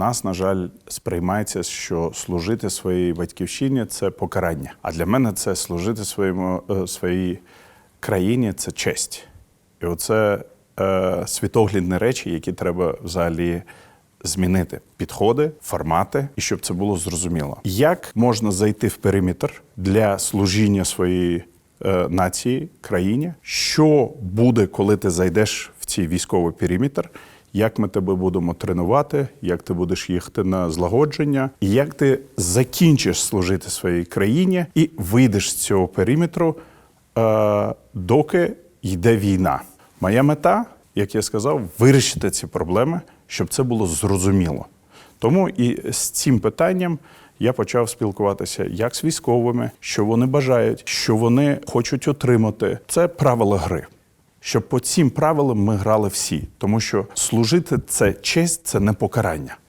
нас, на жаль, сприймається, що служити своїй батьківщині це покарання. А для мене це служити своєму е, своїй країні це честь. І оце е, світоглядні речі, які треба взагалі змінити. Підходи, формати, і щоб це було зрозуміло. Як можна зайти в периметр для служіння своєї е, нації, країні? Що буде, коли ти зайдеш в цей військовий периметр? Як ми тебе будемо тренувати, як ти будеш їхати на злагодження, і як ти закінчиш служити своїй країні і вийдеш з цього периметру, е, доки йде війна. Моя мета, як я сказав, вирішити ці проблеми, щоб це було зрозуміло. Тому і з цим питанням я почав спілкуватися як з військовими, що вони бажають, що вони хочуть отримати. Це правила гри. Щоб по цим правилам ми грали всі, тому що служити це честь, це не покарання.